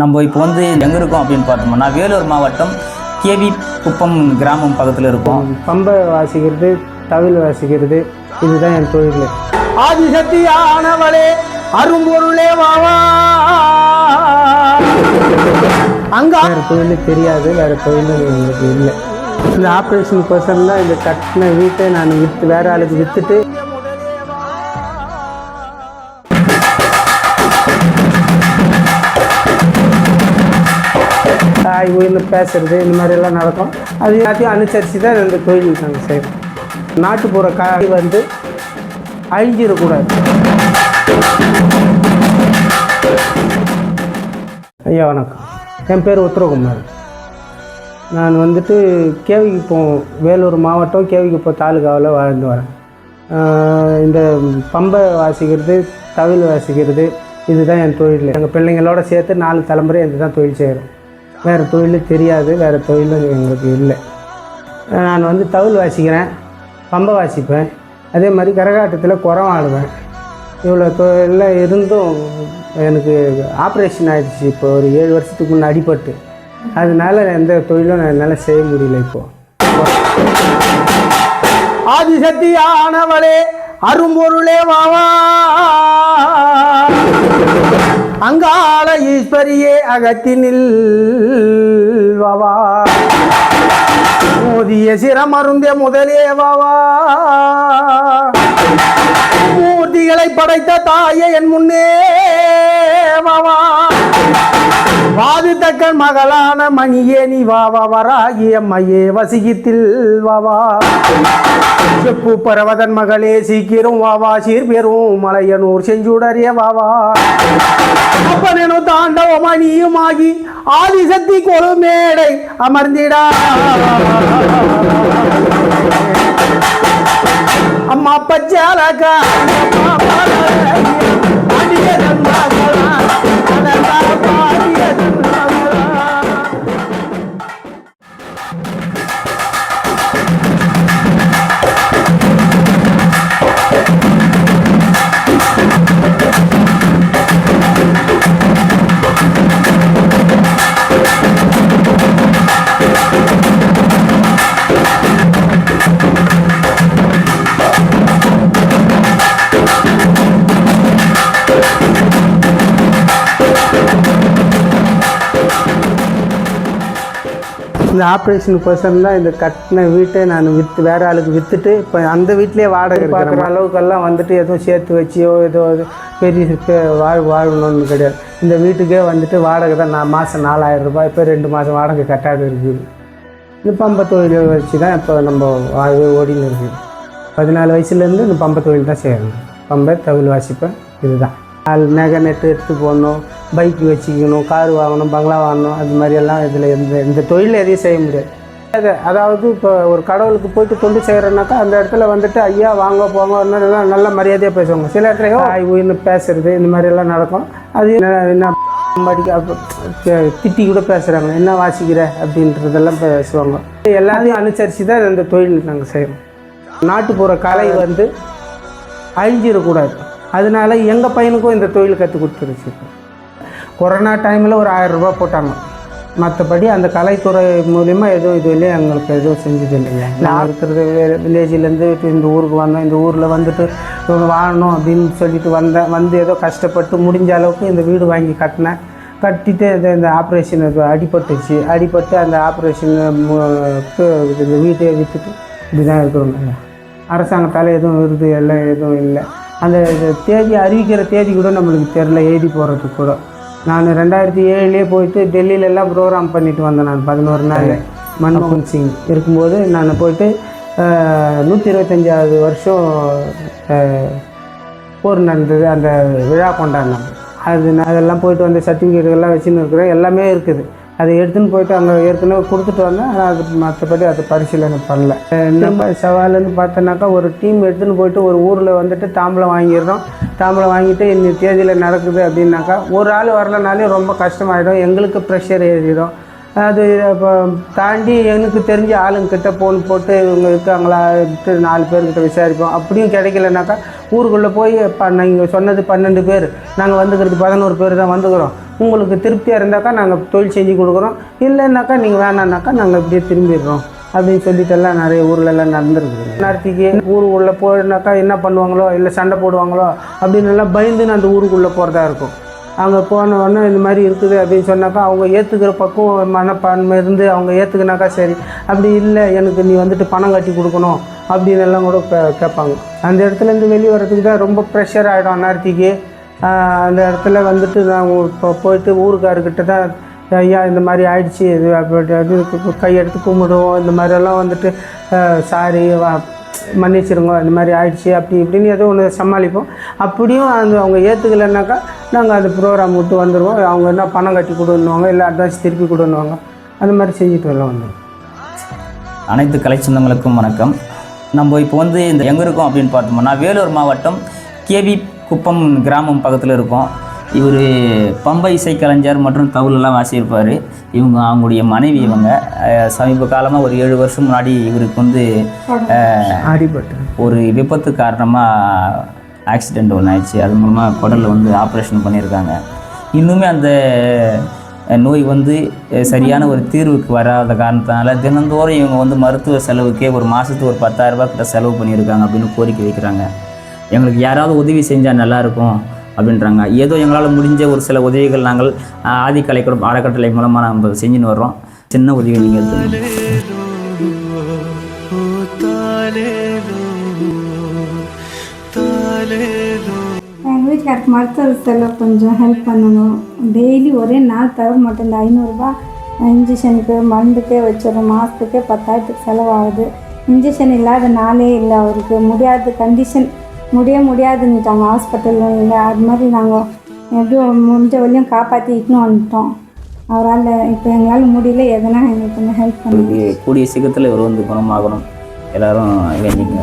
நம்ம இப்போ வந்து எங்கே இருக்கோம் அப்படின்னு பார்த்தோம்னா வேலூர் மாவட்டம் கேவி குப்பம் கிராமம் பக்கத்தில் இருக்கோம். பம்பை வாசிக்கிறது தவில் வாசிக்கிறது இதுதான் என் தொழில். ஆதிசக்தியானவளே அரும்பொருளே வாவா. அங்க வேற தொழில் தெரியாது வேற தொழில் எங்களுக்கு இல்லை. இந்த ஆப்ரேஷன் பர்சன் தான் இந்த கட்டின வீட்டை நான் விற்று வேற ஆளுக்கு விற்றுட்டு தாய் உயிர்னு பேசுறது இந்த மாதிரி எல்லாம் நடக்கும். அது எல்லாத்தையும் அனுசரித்து தான் இந்த தொழில் நாங்கள் செய்வோம் நாட்டுப்புற காய் வந்து அழிஞ்சிடக்கூடாது. ஐயா வணக்கம். என் பேர் உத்தரகுமார். நான் வந்துட்டு கேவிக்குப்போம் வேலூர் மாவட்டம் கேவிக்குப்பம் தாலுகாவில் வாழ்ந்து வரேன். இந்த பம்பை வாசிக்கிறது தவில் வாசிக்கிறது இதுதான் என் தொழில். எங்கள் பிள்ளைங்களோட சேர்த்து நாலு தலைமுறை இதுதான் தொழில் செய்கிறோம் வேறு தொழில் தெரியாது வேறு தொழிலும் எங்களுக்கு இல்லை. நான் வந்து தவில் வாசிக்கிறேன் பம்பை வாசிப்பேன். அதே மாதிரி கரகாட்டத்தில் குரம் ஆடுவேன். இவ்வளோ தொழிலில் இருந்தும் எனக்கு ஆப்ரேஷன் ஆயிடுச்சு இப்போ ஒரு ஏழு வருஷத்துக்கு முன்னே அடிபட்டு. அதனால எந்த தொழிலும் நான் என்னால் செய்ய முடியல இப்போது ஆதிசக்தியானவளே அரும்பொருளே வாவா. அங்காள ஈஸ்வரியே அகத்தினில் வவா. மோதிய சிரமருந்தே முதலே வாவா. மூர்த்திகளை படைத்த தாயே என் முன்னே வாதித்தக்கன் மகளான மணியே நீ வாவா வராகி அம்மையே வசிகத்தில் வாவா செப்பு பரவதன் மகளே சீக்கிரம் வாவா சீர்பெரும் மலையனூர் செஞ்சுடறிய வாவா அப்பனெனும் தாண்டவமணியுமாகி ஆதிசக்தி கொழுமேடை அமர்ந்திடா. அம்மா பச்சாலக்கா இந்த ஆப்ரேஷன் பர்சன் தான் இந்த கட்டின வீட்டை நான் விற்று வேற ஆளுக்கு விற்றுட்டு இப்போ அந்த வீட்டிலே வாடகை பார்க்குற அளவுக்கெல்லாம் வந்துட்டு எதுவும் சேர்த்து வச்சியோ ஏதோ பெரிய வாழ் வாழணும்னு கிடையாது. இந்த வீட்டுக்கே வந்துட்டு வாடகை தான் நான் மாதம் நாலாயிரம் ரூபாய் இப்போ ரெண்டு மாதம் வாடகை கட்டாத இருக்குது இந்த பம்பை தொழிலை வச்சு தான் இப்போ நம்ம வாழ்வே ஓடின்னு இருக்குது பதினாலு வயசுலேருந்து இந்த பம்பை தொழில் தான் செய்யணும் பம்பை தவில் வாசிப்பேன் இதுதான். நகை நெட்டு எடுத்து போடணும் பைக் வச்சுக்கணும் கார் வாங்கணும் பங்களா வாங்கணும் அது மாதிரியெல்லாம் இதில் எந்த இந்த தொழில் எதையும் செய்ய முடியாது. அது அதாவது இப்போ ஒரு கடவுளுக்கு போயிட்டு தொண்டு செய்கிறனாக்கா அந்த இடத்துல வந்துட்டு ஐயா வாங்க போங்க நல்ல மரியாதையாக பேசுவாங்க. சில இடத்துல ஆய் உயிர்னு பேசுறது இந்த மாதிரியெல்லாம் நடக்கும். அது என்ன திட்டி கூட பேசுகிறாங்க என்ன வாசிக்கிற? அப்படின்றதெல்லாம் பேசுவாங்க. எல்லாத்தையும் அனுசரித்து தான் இந்த தொழில் நாங்கள் செய்கிறோம் நாட்டுப்புற கலை வந்து அழிஞ்சிடக்கூடாது. அதனால எங்கள் பையனுக்கும் இந்த தொழில் கற்றுக் கொடுத்துருச்சு. கொரோனா டைமில் ஒரு ஆயிரம் ரூபாய் போட்டாங்க. மற்றபடி அந்த கலைத்துறை மூலிமா எதுவும் இதுலேயும் எங்களுக்கு எதுவும் செஞ்சது இல்லைங்க நான் இருக்கிறது வில்லேஜ்லேருந்து இந்த ஊருக்கு வந்தோம். இந்த ஊரில் வந்துட்டு வாழணும் அப்படின்னு சொல்லிட்டு வந்தேன் வந்து ஏதோ கஷ்டப்பட்டு முடிஞ்ச அளவுக்கு இந்த வீடு வாங்கி கட்டினேன். கட்டிட்டு இந்த இந்த ஆப்ரேஷன் அடிபட்டுச்சு. அடிபட்டு அந்த ஆப்ரேஷன் இந்த வீட்டை விற்றுட்டு இப்படி தான் இருக்கிறோங்க அரசாங்கத்தால் எதுவும் விருது எல்லாம் எதுவும் இல்லை. அந்த தேதி அறிவிக்கிற தேதி கூட நம்மளுக்கு தெரில எழுதி போகிறதுக்கு கூட. நான் ரெண்டாயிரத்தி ஏழுலேயே போயிட்டு டெல்லியில எல்லாம் ப்ரோக்ராம் பண்ணிட்டு வந்தேன் நான் பதினோரு நாள். மன்மோகன் சிங் இருக்கும்போது நான் போயிட்டு நூற்றி இருபத்தஞ்சாவது வருஷம் போர் நடந்தது அந்த விழா கொண்டாடினாங்க அது நான் அதெல்லாம் போயிட்டு வந்த சர்டிஃபிகேட் எல்லாம் வச்சுன்னு இருக்கிறேன். எல்லாமே இருக்குது. அதை எடுத்துன்னு போயிட்டு அங்கே ஏற்கனவே கொடுத்துட்டு வந்தேன். ஆனால் அது மற்றபடி அது பரிசீலனை பண்ணல. என்ன சவாலுன்னு பார்த்தோன்னாக்கா ஒரு டீம் எடுத்துன்னு போயிட்டு ஒரு ஊரில் வந்துட்டு தாம்பளம் வாங்கிடுறோம். தாம்பளம் வாங்கிட்டு இந்த தேதியில் நடக்குது அப்படின்னாக்கா ஒரு ஆள் வரலனாலே ரொம்ப கஷ்டமாயிடும். எங்களுக்கு ப்ரெஷர் ஏறிடும். அது இப்போ தாண்டி எனக்கு தெரிஞ்ச ஆளுங்கிட்ட ஃபோன் போட்டு இவங்க இருக்காங்களான்ட்டு நாலு பேர்கிட்ட விசாரிப்போம். அப்படியும் கிடைக்கலனாக்கா ஊருக்குள்ளே போய் இப்போ நீங்கள் சொன்னது பன்னெண்டு பேர். நாங்கள் வந்துக்கிறது பதினோரு பேர் தான் வந்துக்கிறோம். உங்களுக்கு திருப்தியாக இருந்தாக்கா நாங்கள் தொழில் செஞ்சு கொடுக்குறோம். இல்லைன்னாக்கா நீங்கள் வேணான்னாக்கா நாங்கள் இப்படியே திரும்பிடுறோம். அப்படின்னு சொல்லிட்டு எல்லாம் நிறைய ஊர்லெல்லாம் நடந்துருக்குது. நடந்துருக்குது ஊர் ஊருக்குள்ளே போனாக்கா என்ன பண்ணுவாங்களோ இல்லை சண்டை போடுவாங்களோ அப்படின்னு எல்லாம் பயந்துன்னு அந்த ஊருக்குள்ளே போகிறதா இருக்கும். அங்கே போனவொடனே இந்த மாதிரி இருக்குது அப்படின்னு சொன்னாக்கா அவங்க ஏற்றுக்கிற பக்கம் மனப்பான்மை இருந்து அவங்க ஏற்றுக்கினாக்கா சரி. அப்படி இல்லை எனக்கு நீ வந்துட்டு பணம் கட்டி கொடுக்கணும் அப்படின்னு எல்லாம் கூட கேட்பாங்க. அந்த இடத்துலேருந்து வெளியே வர்றதுக்கு தான் ரொம்ப ப்ரெஷர் ஆகிடும் அந்நேரத்துக்கு. அந்த இடத்துல வந்துட்டு நான் இப்போ போயிட்டு ஊருக்காரர்கிட்ட தான் ஐயா இந்த மாதிரி ஆயிடுச்சு இது அப்படி கையெடுத்து கும்பிடுவோம். இந்த மாதிரியெல்லாம் வந்துட்டு சாரி மன்னிச்சிருங்க இந்த மாதிரி ஆயிடுச்சு அப்படி இப்படின்னு ஏதோ ஒன்று சமாளிப்போம். அப்படியும் அந்த அவங்க ஏற்றுக்கலைன்னாக்கா நாங்கள் அந்த ப்ரோக்ராம் விட்டு வந்துடுவோம் அவங்க என்ன பணம் கட்டி கொடுன்னுவாங்க இல்லை அட்வான்ஸ் திருப்பி கொடுன்னுவாங்க. அந்த மாதிரி செஞ்சுட்டு எல்லாம் வந்துடுவோம் அனைத்து கலை சொந்தங்களுக்கும் வணக்கம். நம்ம இப்போ வந்து இந்த எங்கே இருக்கோம் அப்படின்னு பார்த்தோம்னா வேலூர் மாவட்டம் கேவி குப்பம் கிராமம் பக்கத்தில் இருக்கோம். இவர் பம்பை இசைக்கலைஞர் மற்றும் தவுலெல்லாம் வாசியிருப்பார். இவங்க அவங்களுடைய மனைவி இவங்க. சமீப காலமாக ஒரு ஏழு வருஷம் முன்னாடி இவருக்கு வந்து ஒரு விபத்து காரணமாக ஆக்சிடெண்ட் ஒன்று ஆயிடுச்சு. அது மூலமாக குடலில் வந்து ஆப்ரேஷன் பண்ணியிருக்காங்க. இன்னுமே அந்த நோய் வந்து சரியான ஒரு தீர்வுக்கு வராத காரணத்தினால தினந்தோறும் இவங்க வந்து மருத்துவ செலவுக்கே ஒரு மாதத்துக்கு ஒரு பத்தாயிரம் ரூபாய் கிட்ட செலவு பண்ணியிருக்காங்க அப்படின்னு கோரிக்கை வைக்கிறாங்க. எங்களுக்கு யாராவது உதவி செஞ்சால் நல்லாயிருக்கும் அப்படின்றாங்க. ஏதோ எங்களால் முடிஞ்ச ஒரு சில உதவிகள் நாங்கள் அஹ், ஆதிக்கலை கூட அறக்கட்டளை மூலமாக நம்ம செஞ்சுன்னு வர்றோம். சின்ன உதவி நீங்கள் எங்கள் வீட்டுக்காருக்கு மருத்துவ செலவு கொஞ்சம் ஹெல்ப் பண்ணணும். டெய்லி ஒரே நாள் தவிர மட்டும் இந்த ஐநூறுரூபா இன்ஜெக்ஷனுக்கு மருந்துக்கே வச்சிடும் மாதத்துக்கே பத்தாயிரத்துக்கு செலவாகுது. இன்ஜெக்ஷன் இல்லாத நாளே இல்லை அவருக்கு. முடியாத கண்டிஷன் முடிய முடியாதுன்னுட்டாங்க. ஹாஸ்பிட்டலில் இல்லை. அது மாதிரி நாங்கள் எப்படியோ முடிஞ்ச வரையும் காப்பாற்றி இட்டுன்னு வந்துட்டோம். அவரால் இப்போ எங்களால் முடியல. எதனா எங்களுக்கு கொஞ்சம் ஹெல்ப் பண்ணுங்க. கூடிய சீக்கிரத்தில் இவர் வந்து குணமாகணும். எல்லோரும் வேண்டிங்க